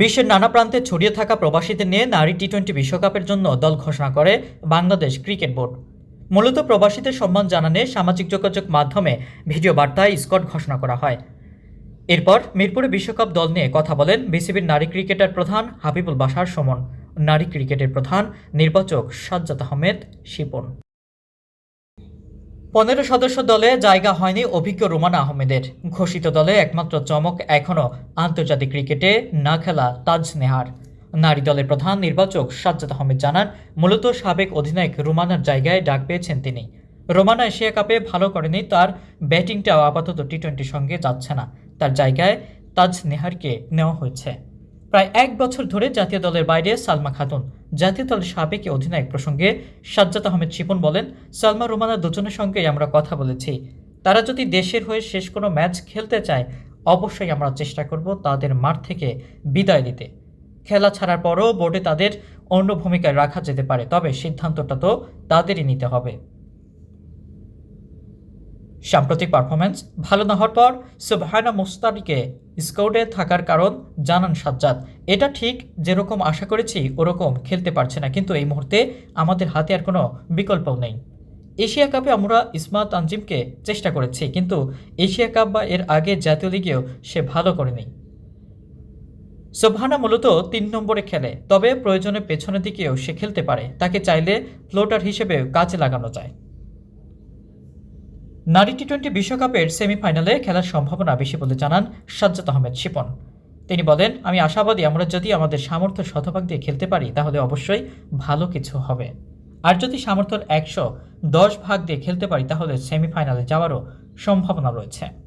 বিশ্বের নানা প্রান্তে ছড়িয়ে থাকা প্রবাসীদের নিয়ে নারী টি টোয়েন্টি বিশ্বকাপের জন্য দল ঘোষণা করে বাংলাদেশ ক্রিকেট বোর্ড। মূলত প্রবাসীদের সম্মান জানানে সামাজিক যোগাযোগ মাধ্যমে ভিডিও বার্তায় স্কট ঘোষণা করা হয়। এরপর মিরপুরে বিশ্বকাপ দল নিয়ে কথা বলেন বিসিবির নারী ক্রিকেটার প্রধান হাবিবুল বাশার সমন। নারী ক্রিকেটের প্রধান নির্বাচক সাজ্জাদ আহমেদ শিপন। পনেরো সদস্য দলে জায়গা হয়নি অভিজ্ঞ রোমানা আহমেদের। ঘোষিত দলে একমাত্র চমক এখনও আন্তর্জাতিক ক্রিকেটে না খেলা তাজ নেহার। নারী দলের প্রধান নির্বাচক সাজ্জাদ আহমেদ জানান, মূলত সাবেক অধিনায়ক রোমানার জায়গায় ডাক পেয়েছেন তিনি। রোমানা এশিয়া কাপে ভালো করেনি, তার ব্যাটিংটাও আপাতত টি টোয়েন্টির সঙ্গে যাচ্ছে না। তার জায়গায় তাজ নেহারকে নেওয়া হয়েছে। প্রায় এক বছর ধরে জাতীয় দলের বাইরে সালমা খাতুন। জাতীয় দলের সাবেক অধিনায়ক প্রসঙ্গে সাজ্জাদ আহমেদ শিপন বলেন, সালমা রোমানা দুজনের সঙ্গেই আমরা কথা বলেছি। তারা যদি দেশের হয়ে শেষ কোনো ম্যাচ খেলতে চায়, অবশ্যই আমরা চেষ্টা করব তাদের মাঠ থেকে বিদায় দিতে খেলা ছাড়ার পরও বোর্ডে তাদের অন্য ভূমিকায় রাখা যেতে পারে, তবে সিদ্ধান্তটা তো তাদেরই নিতে হবে। সাম্প্রতিক পারফরম্যান্স ভালো না হওয়ার পর সুবহানা মুস্তারিকে স্কোয়াডে থাকার কারণ জানান সাজ্জাদ। এটা ঠিক, যেরকম আশা করেছি ওরকম খেলতে পারছে না, কিন্তু এই মুহূর্তে আমাদের হাতে আর কোনো বিকল্পও নেই। এশিয়া কাপে আমরা ইসমাত আঞ্জিমকে চেষ্টা করেছি, কিন্তু এশিয়া কাপ বা এর আগে জাতীয় লিগেও সে ভালো করেনি। সোভানা মূলত তিন নম্বরে খেলে, তবে প্রয়োজনে পেছনের দিকেও সে খেলতে পারে। তাকে চাইলে ফ্লোটার হিসেবেও কাজে লাগানো যায়। নারী টি টোয়েন্টি বিশ্বকাপের সেমিফাইনালে খেলার সম্ভাবনা বেশি বলে জানান সাজ্জাদ আহমেদ শিপন। তিনি বলেন, আমি আশাবাদী আমরা যদি আমাদের সামর্থ্য শতভাগ দিয়ে খেলতে পারি, তাহলে অবশ্যই ভালো কিছু হবে। আর যদি সামর্থ্যর একশো দশ ভাগ দিয়ে খেলতে পারি, তাহলে সেমিফাইনালে যাওয়ারও সম্ভাবনা রয়েছে।